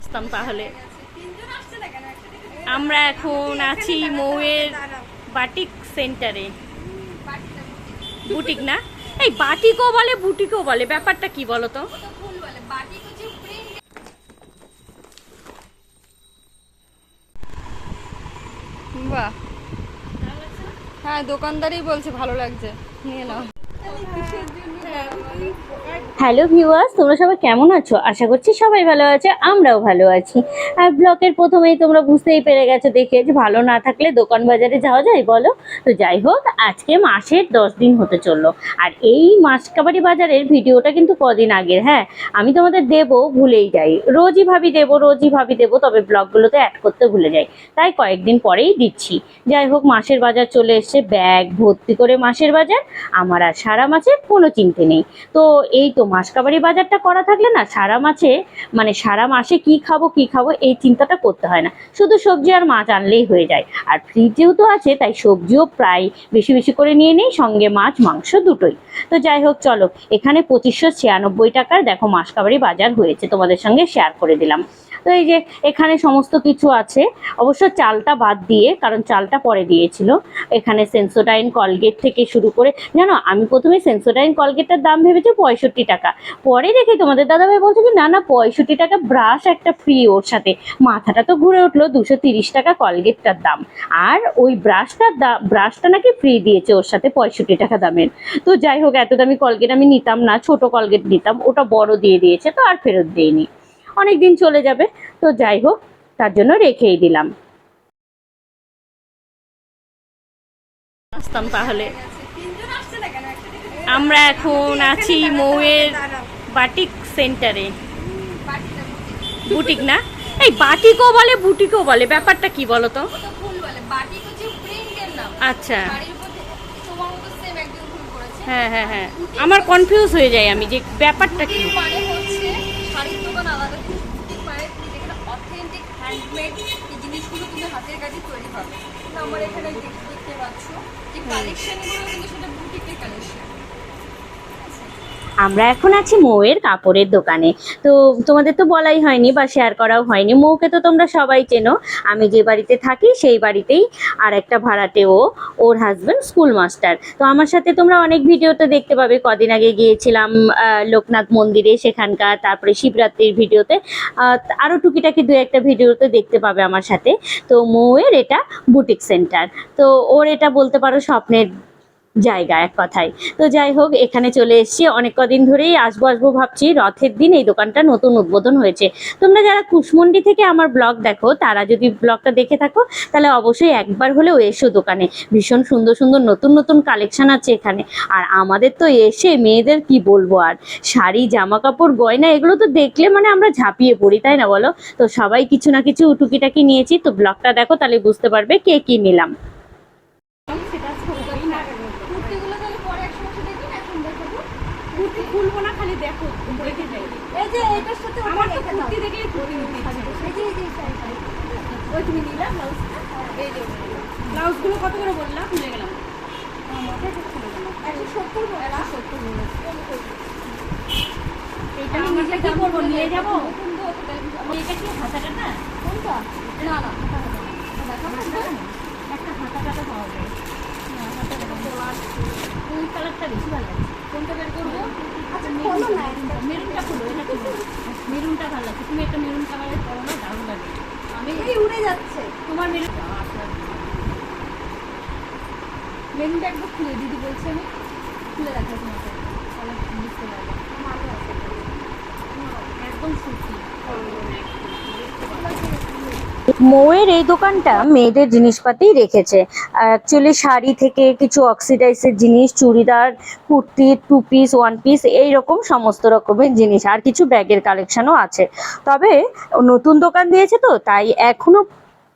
আসতাম তাহলে। আমরা এখন আছি মৌয়ের বাটিক সেন্টারে। বুটিক না? এই বাটিকও বলে, বুটিকও বলে। ব্যাপারটা কি বলো তো? বাহ। হ্যাঁ দোকানদারই বলছে, ভালো লাগছে। নিয়ে নাও। হ্যালো ভিউয়ার্স, তোমরা সবাই কেমন আছো? আশা করছি সবাই ভালো আছে, আমরাও ভালো আছি। আর ব্লকের প্রথমেই তোমরা বুঝতেই পেরে গেছো দেখে যে ভালো না থাকলে দোকান বাজারে যাওয়া যায় বলো? তো যাই হোক, আজকে মাসের দশ দিন হতে চলল। আর এই মাসকাবাড়ি বাজারের ভিডিওটা কিন্তু কদিন আগের হ্যাঁ? আমি তোমাদের দেবো, ভুলেই যাই। রোজই ভাবি দেবো, রোজই ভাবি দেবো, তবে ব্লগগুলোতে অ্যাড করতে ভুলে যাই। তাই কয়েকদিন পরেই দিচ্ছি। যাই হোক, মাসের বাজার চলে এসছে, ব্যাগ ভর্তি করে মাসের বাজার। আমার আর সারা মাছের কোনো চিন্তে নেই। তো এই তো মাসকাবারি বাজারটা করা থাকলে না সারা মাছে মানে সারা মাসে কি খাব কি খাব, এই চিন্তাটা করতে হয় না। শুধু সবজি আর মাছ আনলেই হয়ে যায়। আর ফ্রিজেও তো আছে, তাই সবজিও প্রায় বেশি বেশি করে নিয়ে নেই, সঙ্গে মাছ, মাংস দুটোই। তো যাই হোক, চলো। এখানে পঁচিশশো ছিয়ানব্বই টাকার দেখো মাসকাবারি বাজার হয়েছে, তোমাদের সঙ্গে শেয়ার করে দিলাম। তো এই যে এখানে সমস্ত কিছু আছে। অবশ্য চালটা বাদ দিয়ে, কারণ চালটা পরে দিয়েছিল। এখানে সেন্সোডাইন কলগেট থেকে শুরু করে, জানো, আমি প্রথমে সেন্সোডাইন কলগেটটার দাম ভেবেছি পঁয়ষট্টি টাকা। পরে দেখি তোমাদের দাদাভাই বলছে কি না না, পঁয়ষট্টি টাকা ব্রাশ একটা ফ্রি ওর সাথে। মাথাটা তো ঘুরে উঠল দুশো তিরিশ টাকা কলগেটটার দাম। আর ওই ব্রাশটার দাম ব্রাশটা নাকি ফ্রি দিয়েছে ওর সাথে পঁয়ষট্টি টাকা দামের। তো যাই হোক, এত দামি কলগেট আমি নিতাম না, ছোট কলগেট নিতাম, ওটা বড় দিয়ে দিয়েছে, তো আর ফেরত দিইনি। অনেক দিন চলে যাবে, তো যাই হোক, তার জন্য রেখেই দিলাম। আসতাম তাহলে। আমরা এখন আছি মৌয়ের বাটিক সেন্টারে। বুটিক না? এই বাটিকও বলে, বুটিকও বলে। ব্যাপারটা কি বলো তো? আচ্ছা। হ্যাঁ হ্যাঁ হ্যাঁ। আমার কনফিউজ হয়ে যায় আমি যে ব্যাপারটা কি? হ্যান্ডমেড এই জিনিসগুলো তুমি হাতের কাছে তৈরি পাবে। তো আমার এখানে দেখতে পাচ্ছ যে কালেকশনগুলো কিন্তু সেটা বুটিকের কালেকশন আমরা এখন আছি মৌয়ের কাপড়ের দোকানে। তো তোমাদের তো বলাই হয়নি বা শেয়ার করাও হয়নি। মৌকে তো তোমরা সবাই চেনো। আমি যে বাড়িতে থাকি, সেই বাড়িতেই আর একটা ভাড়াটে ও, ওর হাজব্যান্ড স্কুল মাস্টার তো আমার সাথে তোমরা অনেক ভিডিওতে দেখতে পাবে। কদিন আগে গিয়েছিলাম লোকনাথ মন্দিরে সেখানকার, তারপরে শিবরাত্রির ভিডিওতে আরও টুকিটাকি দু একটা ভিডিওতে দেখতে পাবে আমার সাথে। তো মৌয়ের এটা বুটিক সেন্টার তো ওর এটা বলতে পারো স্বপ্নের জায়গা, এক কথায়। তো যাই হোক, এখানে চলে এসেছি। অনেক কদিন ধরেই আসব আসব ভাবছি। রথের দিন এই দোকানটা নতুন উদ্বোধন হয়েছে। তোমরা যারা কুশমন্ডি থেকে আমার ব্লগ দেখো, তারা যদি ব্লগটা দেখে থাকো, তাহলে অবশ্যই একবার হলেও এসো দোকানে। ভীষণ সুন্দর সুন্দর, নতুন নতুন কালেকশন আছে এখানে। আর আমাদের তো এসে মেয়েদের কি বলব আর? শাড়ি জামা কাপড় গয়না, এগুলো তো দেখলে মানে আমরা ঝাঁপিয়ে পড়ি, তাই না বলো? তো সবাই কিছু না কিছু টুকিটাকি নিয়েছি। তো ব্লগটা দেখো, তাহলে বুঝতে পারবে কে কি নিলাম কুর্তিগুলো তাহলে পরে একসময় সাথে দেখি এখন দেখাবো কুর্তি খুলবো না খালি দেখো দেখে যাই এই যে এটার সাথে আমার তো কুর্তি দেখলেই কুর্তি নিতে ইচ্ছে এই যে এই যে ওই তুমি নিলা ব্লাউজটা এই যে ব্লাউজগুলো কত করে বললাম ভুলে গেলাম। একশো সত্তর বলে সত্তর এইটা আমি কি করব নিয়ে যাব। এটা কি হাতা কাটা কোনটা? না না একটা হাতা কাটা পাওয়া যায়। ওই কালারটা বেশি ভালো লাগছে কোনটা বের করব মেরুনটা খোলো এটা খোলো মেরুনটা ভালো লাগছে তুমি একটা মেরুন কালারের না দারুণ লাগে আমি উড়ে যাচ্ছে। তোমার মেরুন মেনুটা একবার খুলে দিদি বলছে আমি। খুলে দেখা তোমাকে। বুঝতে পারবে। একদম সুতি। মৌয়ের এই দোকানটা মেয়েদের জিনিসপাতি রেখেছে। অ্যাকচুয়ালি শাড়ি থেকে কিছু অক্সিডাইজের জিনিস, churidar, kurti two piece one piece এইরকম সমস্ত রকমের জিনিস আর কিছু ব্যাগের কালেকশনও আছে। তবে নতুন দোকান দিয়েছে তো, তাই এখনও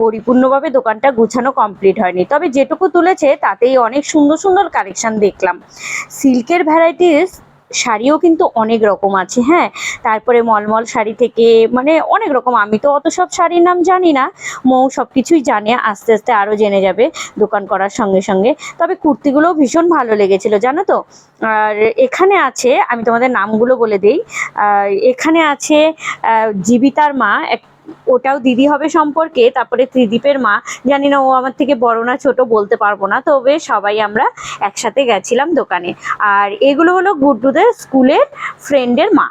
পরিপূর্ণভাবে দোকানটা গুছানো কমপ্লিট হয়নি। তবে যেটুকু তুলেছে, তাতেই অনেক সুন্দর সুন্দর কালেকশন দেখলাম। সিল্কের ভ্যারাইটিস শাড়িও কিন্তু অনেক রকম আছে হ্যাঁ? তারপরে মলমল শাড়ি থেকে মানে অনেক রকম, আমি তো অত সব শাড়ির নাম জানি না, মৌ সব কিছুই জানে, আস্তে আস্তে আরও জেনে যাবে দোকান করার সঙ্গে সঙ্গে। তবে কুর্তিগুলোও ভীষণ ভালো লেগেছিল, জানো তো? আর এখানে আছে, আমি তোমাদের নামগুলো বলে দিই এখানে আছে জীবিতার মা, এক ওটাও দিদি হবে সম্পর্কে, তারপরে ত্রিদীপের মা, জানি না ও আমার থেকে বড় না ছোট বলতে পারব না, তবে সবাই আমরা একসাথে গেছিলাম দোকানে। আর এগুলো হলো গুড্ডুদের স্কুলের ফ্রেন্ডের মা।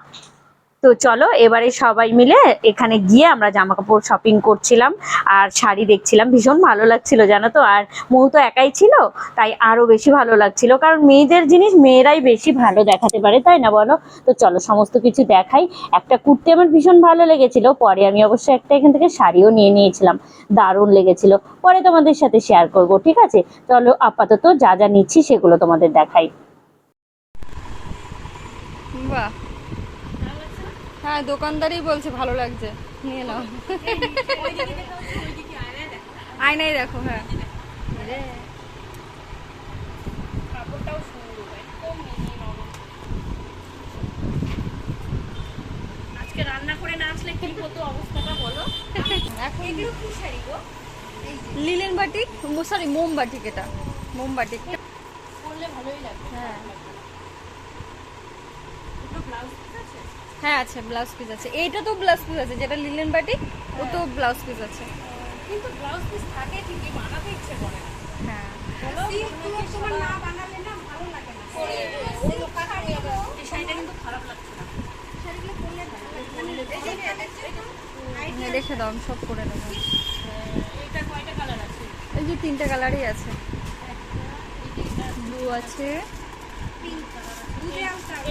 তো চলো, এবারে সবাই মিলে এখানে গিয়ে আমরা জামা কাপড় শপিং করছিলাম আর শাড়ি দেখছিলাম। ভীষণ ভালো লাগছিল, জানো তো? আর মৌ তো একাই ছিল, তাই আরও বেশি ভালো লাগছিল। কারণ মেয়েদের জিনিস মেয়েরাই বেশি ভালো দেখাতে পারে, তাই না বলো? তো চলো, সমস্ত কিছু দেখাই। একটা কুর্তি আমার ভীষণ ভালো লেগেছিল, পরে আমি অবশ্য একটা এখান থেকে শাড়িও নিয়ে নিয়েছিলাম। দারুণ লেগেছিল, পরে তোমাদের সাথে শেয়ার করব, ঠিক আছে? চলো, আপাতত যা যা নিচ্ছি সেগুলো তোমাদের দেখাই। বাহ হ্যাঁ দোকানদারই বলছে ভালো লাগছে। নিয়ে নাও। আয়নাই দেখো হ্যাঁ। আজকে রান্না করে না আসলে কি অবস্থাটা বলো? এখন লিলেন বাটিক সরি মোমবাটিক এটা। মোমবাটিক। করলে ভালোই লাগবে। হ্যাঁ দুটো ব্লাউজ আছে হ্যাঁ আছে ব্লাউজ পিস আছে। এইটা তো ব্লাউজ পিস আছে যেটা লিলেন বাটিক ও তো ব্লাউজ পিস আছে। কিন্তু ব্লাউজ পিস থাকে ঠিকই বানাতে ইচ্ছে করে না। হ্যাঁ। তোমার না বানালে না ভালো লাগে না। এই শাড়িটা কিন্তু খারাপ লাগছে না। হ্যাঁ, রেখে দাও আমি সব করে নেব। এটা কয়টা কালার আছে? এই যে তিনটে কালারই আছে। ব্লু আছে।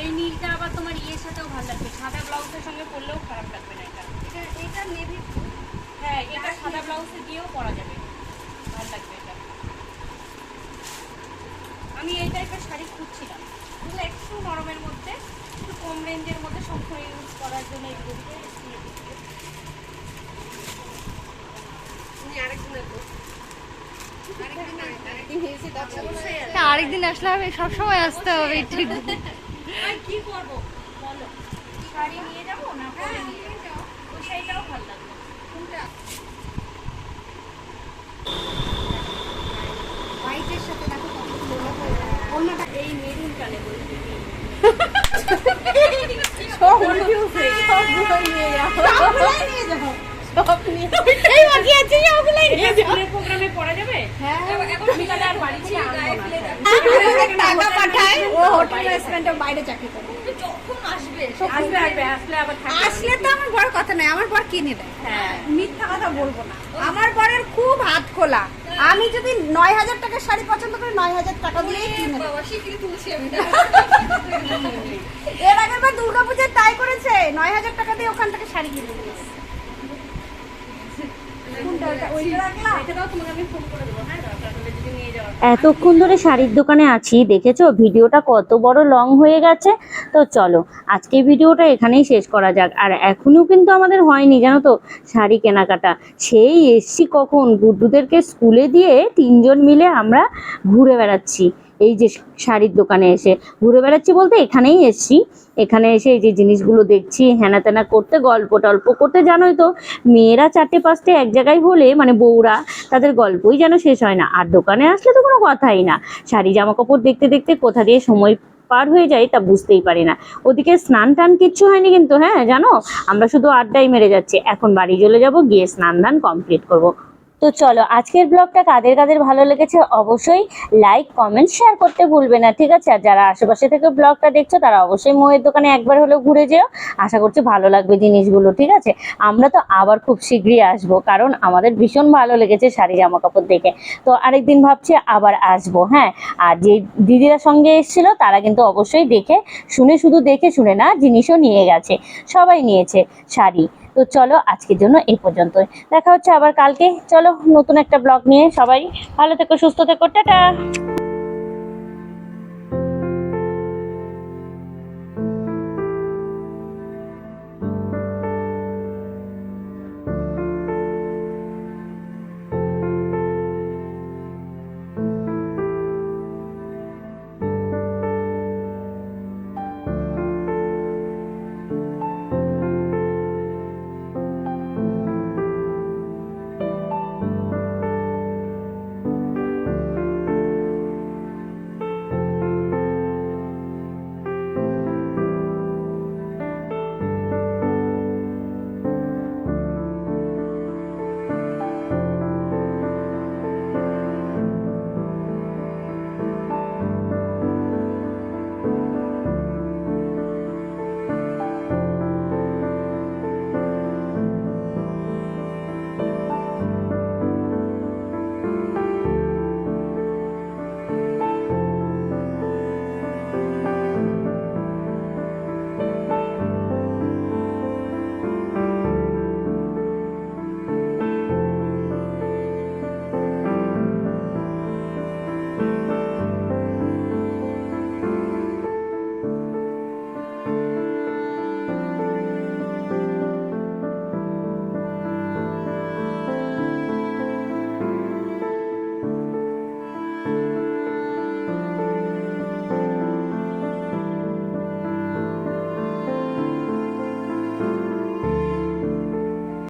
এই নীলটা আবার তোমার ইয়ের সাথেও ভালো লাগবে। সাদা ব্লাউজের সঙ্গে পরলেও খারাপ লাগবে না এটা। এটা নেভি হ্যাঁ এটা সাদা ব্লাউজে দিয়েও পরা যাবে। ভালো লাগবে এটা। আমি এই টাইপের শাড়ি খুঁজছিলাম। এগুলো একটু নরমের মধ্যে একটু কম রেঞ্জের মধ্যে সবসময় ইউজ করার জন্য এগুলো দিয়ে। তুমি আরেকদিন আসলে হবে সবসময় আসতে হবে ঠিক আর কি করব? বলো। শাড়ি নিয়ে যাব না পরে নিয়ে যাব? ওই শাড়িটাও ভালো লাগবে। কোনটা? হোয়াইটের সাথে দেখো কত সুন্দর যায়। অন্যটা এই মেরুন কালে বলতে সবগুলোই নিয়ে যাও। নিয়ে যাও। সব নিয়ে এই বাকি আছে, সবগুলোই নিয়ে যাও। প্রোগ্রামে পড়া যাবে? হ্যাঁ। আমি তাহলে আর বাড়ি ছিলাম আনব না। আমাদের টাকা পাঠায়, ও হোটেল রেস্টুরেন্টে বাইরে চাকরি করে। যখন আসবে আসবে আসবে। আসলে আবার আসলে তো আমার বড় কথা নাই আমার বর কিনে দেয় হ্যাঁ। মিথ্যা কথা বলব না। আমার বরের খুব হাত খোলা। আমি যদি নয় হাজার টাকার শাড়ি পছন্দ করি নয় হাজার টাকা দেয়। এর আগের বার দুর্গাপূজায় তাই করেছে। নয় হাজার টাকা দিয়ে ওখান থেকে শাড়ি কিনে দিয়েছে কোনটা ওটা? ওইটা রাখলাম এটাও তোমাকে আমি ফোন করে দেবো হ্যাঁ দরকার হলে যদি নিয়ে যাওয়া এতক্ষণ ধরে শাড়ির দোকানে আছি, দেখেছ? ভিডিওটা কত বড় লং হয়ে গেছে। তো চলো আজকে ভিডিওটা এখানেই শেষ করা যাক। আর এখনও কিন্তু আমাদের হয়নি, জানো তো, শাড়ি কেনাকাটা। সেই এসছি কখন? গুড্ডুদেরকে স্কুলে দিয়ে তিনজন মিলে আমরা ঘুরে বেড়াচ্ছি। এই যে শাড়ির দোকানে এসে ঘুরে বেড়াচ্ছি বলতে এখানেই এসছি। এখানে এসে এই যে জিনিসগুলো দেখছি হেনা তেনা করতে, গল্প টল্প করতে, জানোই তো, মেয়েরা চারটে পাঁচটে এক জায়গায় হলে মানে বউরা, তাদের গল্পই যেন শেষ হয় না। আর দোকানে আসলে তো কোনো কথাই না। শাড়ি জামা কাপড় দেখতে দেখতে কোথা দিয়ে সময় পার হয়ে যায় তা বুঝতেই পারি না। ওদিকে স্নান টান কিচ্ছু হয়নি কিন্তু হ্যাঁ জানো? আমরা শুধু আড্ডাই মেরে যাচ্ছি। এখন বাড়ি চলে যাব, গিয়ে স্নান দান কমপ্লিট করব। তো চলো, আজকের ব্লগটা কাদের কাদের ভালো লেগেছে অবশ্যই লাইক কমেন্ট শেয়ার করতে ভুলবে না, ঠিক আছে? আর যারা আশেপাশে থেকে ব্লগটা দেখছ, তারা অবশ্যই মোয়ের দোকানে একবার হলেও ঘুরে যেও। আশা করছি ভালো লাগবে জিনিসগুলো, ঠিক আছে? আমরা তো আবার খুব শীঘ্রই আসব, কারণ আমাদের ভীষণ ভালো লেগেছে শাড়ি জামা কাপড় দেখে। তো আরেকদিন ভাবছি আবার আসব হ্যাঁ? আর যে দিদিরা সঙ্গে এসেছিল, তারা কিন্তু অবশ্যই দেখে, শুনে শুধু দেখে শুনে না, জিনিসও নিয়ে গেছে। সবাই নিয়েছে শাড়ি। তো চলো আজকের জন্য এই পর্যন্ত দেখা হচ্ছে আবার কালকে। চলো, নতুন একটা ব্লগ নিয়ে সবাই ভালো থেকো, সুস্থ থেকো, টাটা।